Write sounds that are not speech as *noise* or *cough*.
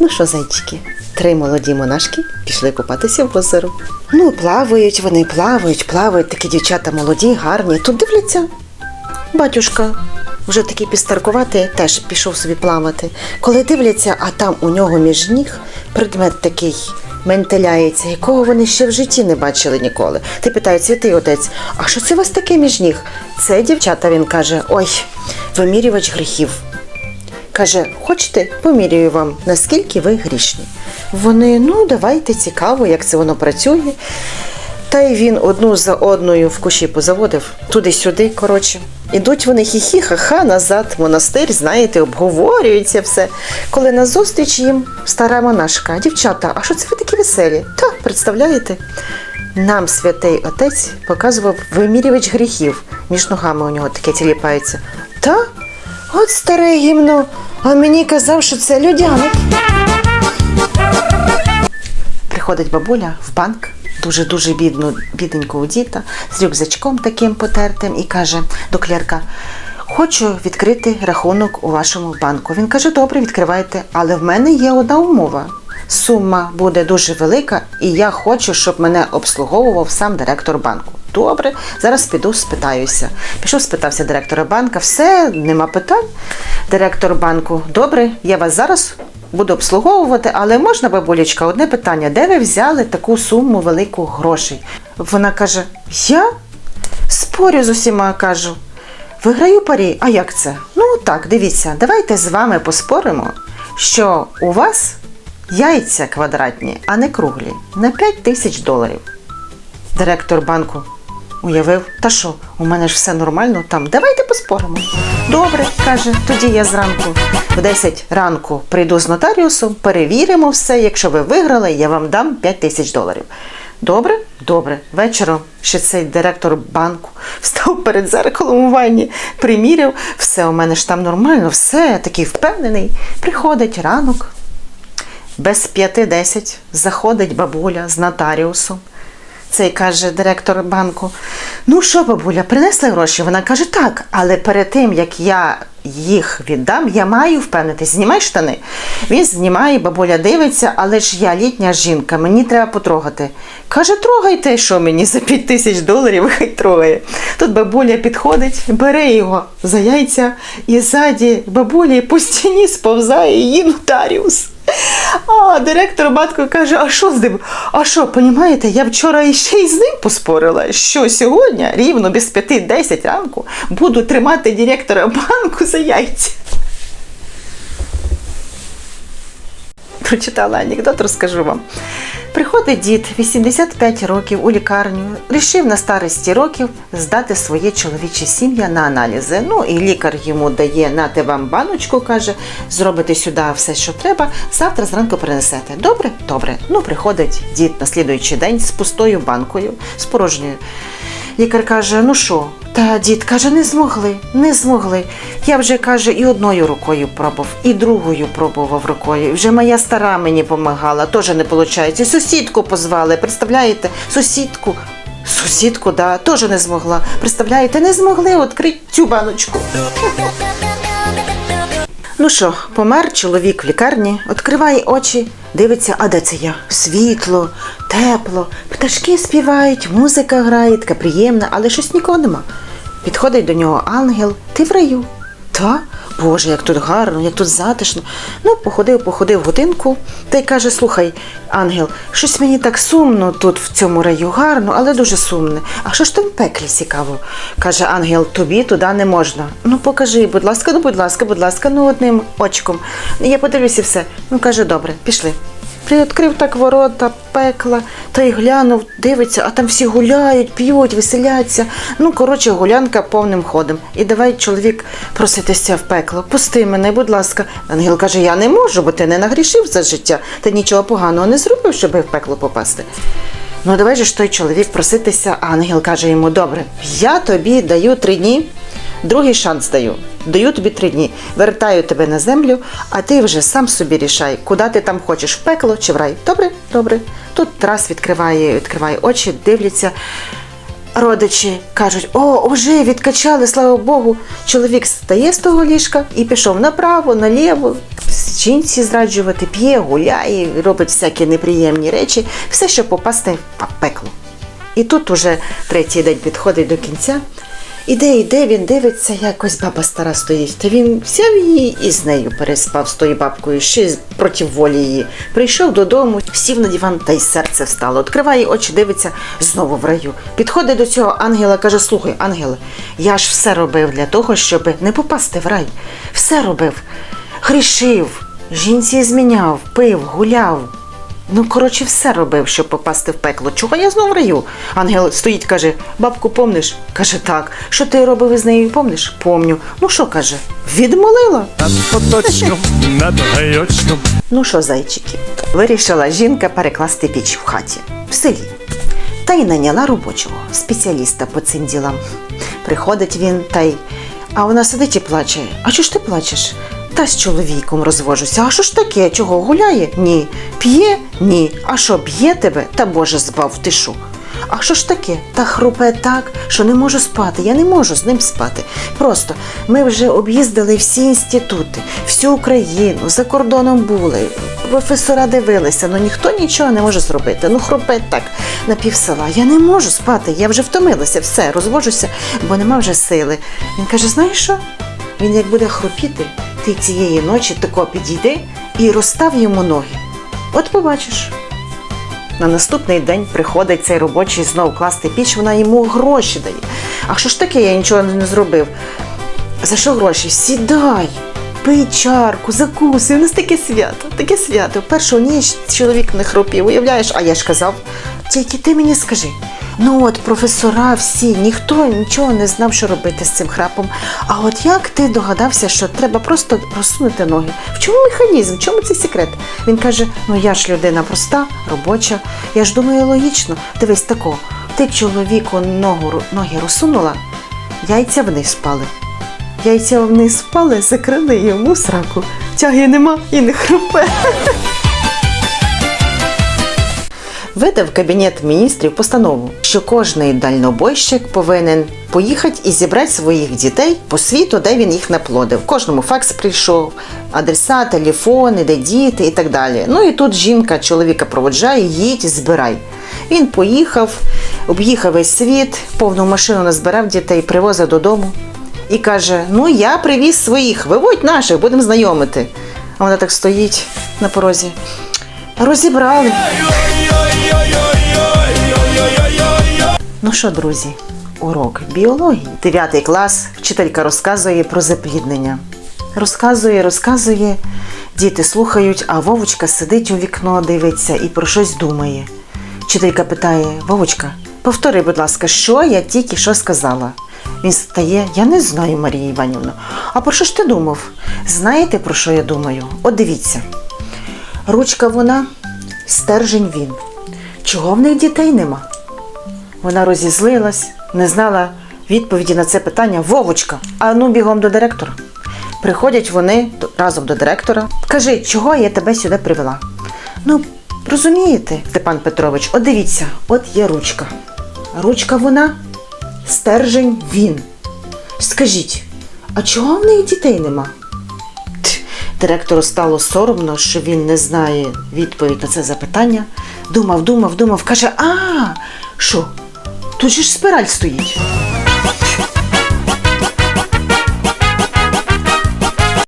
Ну що, зайчики, три молоді монашки пішли купатися в озеро. Ну, плавають вони, плавають, плавають, такі дівчата молоді, гарні. Тут дивляться. Батюшка, вже такий підстаркуватий, теж пішов собі плавати. Коли дивляться, а там у нього між ніг предмет такий ментеляється, якого вони ще в житті не бачили ніколи. Ти питають, святий отець, а що це у вас таке між ніг? Це дівчата, він каже, ой, вимірювач гріхів. Каже, хочете, поміряю вам, наскільки ви грішні. Вони, ну давайте, цікаво, як це воно працює. Та й він одну за одною в кущі позаводив туди-сюди. Коротше, ідуть вони хі-хі, ха-ха, назад, монастир, знаєте, обговорюється все. Коли назустріч їм стара монашка, дівчата, а що це ви такі веселі? Та, представляєте? Нам святий отець показував вимірювач гріхів. Між ногами у нього таке тіліпається. Та? От старе гімно, а мені казав, що це людяник. Приходить бабуля в банк, дуже-дуже бідну, бідненько одіта, з рюкзачком таким потертим, і каже до клерка: Хочу відкрити рахунок у вашому банку. Він каже: Добре, відкривайте, але в мене є одна умова. Сума буде дуже велика, і я хочу, щоб мене обслуговував сам директор банку. Добре, зараз піду спитаюся. Пішов, спитався директора банка. Все, нема питань. Директор банку, добре, я вас зараз буду обслуговувати, але можна, бабулечка, одне питання: де ви взяли таку суму велику грошей? Вона каже: Я спорю з усіма кажу. Виграю парі, а як це? Ну так, дивіться, давайте з вами поспоримо, що у вас яйця квадратні, а не круглі, на 5 тисяч доларів. Директор банку уявив, та що, у мене ж все нормально там, давайте поспоримо. Добре, каже, тоді я зранку в 10 ранку прийду з нотаріусом, перевіримо все. Якщо ви виграли, я вам дам 5 тисяч доларів. Добре? Добре. Вечором ще цей директор банку *laughs* встав перед зеркалом у ванні, приміряв, все у мене ж там нормально, все, такий впевнений. Приходить ранок, без п'яти десять заходить бабуля з нотаріусом. Цей каже директор банку: Ну що, бабуля, принесли гроші? Вона каже, так, але перед тим як я їх віддам, я маю впевнитись, знімай штани. Він знімає, бабуля дивиться, але ж я літня жінка, мені треба потрогати. Каже, трогайте, що мені за 5 тисяч доларів, хай трогає. Тут бабуля підходить, бере його за яйця і ззаді бабулі по стіні сповзає її нотаріус. А директор батько каже: а що з ним? А що, понімаєте, я вчора іще й з ним поспорила, що сьогодні, рівно без 5-10 ранку, буду тримати директора банку за яйця. Прочитала анекдот, розкажу вам. Приходить дід 85 років у лікарню, рішив на старості років здати своє чоловіче сім'я на аналізи. Ну і лікар йому дає нате вам баночку, каже, зробите сюди все, що треба, завтра зранку принесете. Добре? Добре. Ну, приходить дід на слідуючий день з пустою банкою, з порожньою. Лікар каже: ну що? Та дід каже, не змогли, не змогли. Я вже каже, і одною рукою пробував, і другою пробував рукою. Вже моя стара мені допомагала, теж не виходить. Сусідку позвали, представляєте? Сусідку. Сусідку, да, теж не змогла. Представляєте, не змогли відкрити цю баночку. Ну що, помер чоловік в лікарні, відкриває очі, дивиться, а де це я? Світло, тепло, пташки співають, музика грає, така приємна, але щось нікого нема. Підходить до нього ангел, ти в раю. Та, Боже, як тут гарно, як тут затишно. Ну, походив, походив годинку та й каже: слухай, ангел, щось мені так сумно тут в цьому раю гарно, але дуже сумне. А що ж там в пеклі цікаво? каже ангел, тобі туди не можна. Ну покажи, будь ласка, ну будь ласка, будь ласка, ну одним очком. Я подивлюся все. Ну каже, добре, пішли. Приоткрив так ворота, пекла, та й глянув, дивиться, а там всі гуляють, п'ють, веселяться. Ну, коротше, гулянка повним ходом. І давай чоловік проситися в пекло. Пусти мене, будь ласка. Ангел каже: я не можу, бо ти не нагрішив за життя. Ти нічого поганого не зробив, щоб в пекло попасти. Ну, давай же ж той чоловік проситися, а ангел каже йому: добре, я тобі даю три дні. Другий шанс даю. Даю тобі три дні. Вертаю тебе на землю, а ти вже сам собі рішай, куди ти там хочеш, в пекло чи в рай. Добре? Добре. Тут Тарас відкриває, відкриває очі, дивляться. родичі кажуть: о, вже відкачали, слава Богу. Чоловік стає з того ліжка і пішов направо, наліво, жінці зраджувати, п'є, гуляє, робить всякі неприємні речі, все, щоб попасти в пекло. І тут уже третій день підходить до кінця. Іде, іде, він дивиться, якось баба стара стоїть. Та він взяв її і з нею переспав з тою бабкою, ще проти волі її. Прийшов додому, сів на диван, та й серце встало. Відкриває очі, дивиться знову в раю. Підходить до цього ангела, каже: Слухай, ангеле, я ж все робив для того, щоб не попасти в рай. Все робив. Грішив, жінці зміняв, пив, гуляв. Ну, коротше, все робив, щоб попасти в пекло. Чого я знов раю? Ангел стоїть, каже: бабку, помниш? Каже, так. Що ти робив із нею, помниш? Помню. Ну що каже? Відмолила. Над над. Ну що, зайчики, вирішила жінка перекласти піч в хаті в селі. Та й наняла робочого спеціаліста по цим ділам. Приходить він та й. А вона сидить і плаче. А чого ж ти плачеш? Та з чоловіком розвожуся. А що ж таке? Чого гуляє? Ні. П'є? Ні. А що б'є тебе? Та Боже збав, ти що? А що ж таке? Та хрупе так, що не можу спати. Я не можу з ним спати. Просто ми вже об'їздили всі інститути, всю Україну, за кордоном були, професора дивилися, але ніхто нічого не може зробити. Ну, хрупе так на пів села. Я не можу спати, я вже втомилася, все, розвожуся, бо нема вже сили. Він каже: знаєш що? Він як буде хропіти, ти цієї ночі тако підійди і розстав йому ноги. От побачиш. На наступний день приходить цей робочий знову класти піч, вона йому гроші дає. А що ж таке, я нічого не зробив? За що гроші? Сідай, пий чарку, закусуй. У нас таке свято, таке свято. Першу ніч чоловік не хропів, уявляєш, а я ж казав, тільки ти мені скажи. Ну от професора всі, ніхто нічого не знав, що робити з цим храпом. А от як ти догадався, що треба просто розсунути ноги? В чому механізм? В чому цей секрет? Він каже: ну я ж людина проста, робоча. Я ж думаю, логічно. Дивись тако, ти чоловіку ногу, ноги розсунула, яйця вниз впали. Яйця вниз впали, закрили йому сраку. Тяги нема і не хрупе. *laughs* Видав Кабінет міністрів постанову, що кожний дальнобойщик повинен поїхати і зібрати своїх дітей по світу, де він їх наплодив. Кожному факс прийшов, адреса, телефони, де діти і так далі. Ну і тут жінка чоловіка проводжає, їдь, збирай. Він поїхав, об'їхав весь світ, повну машину назбирав дітей, привозив додому і каже: Ну, я привіз своїх, виводь наших, будемо знайомити. А вона так стоїть на порозі. Розібрали. Ну що, друзі, урок біології. Дев'ятий клас. Вчителька розказує про запліднення. Розказує, розказує. Діти слухають, а Вовочка сидить у вікно, дивиться і про щось думає. Вчителька питає: Вовочка, повтори, будь ласка, що я тільки що сказала? Він стає, я не знаю, Марія Іванівна. А про що ж ти думав? Знаєте, про що я думаю? От дивіться. Ручка вона, стержень він. Чого в них дітей нема? Вона розізлилась, не знала відповіді на це питання. Вовочка, а ну бігом до директора. Приходять вони разом до директора. Кажи, чого я тебе сюди привела? Ну, розумієте, Степан Петрович, от дивіться, от є ручка. Ручка вона, стержень він. Скажіть, а чого в неї дітей нема? Директору стало соромно, що він не знає відповідь на це запитання. Думав, думав, думав, каже: А, що? Тут же ж спираль стоїть.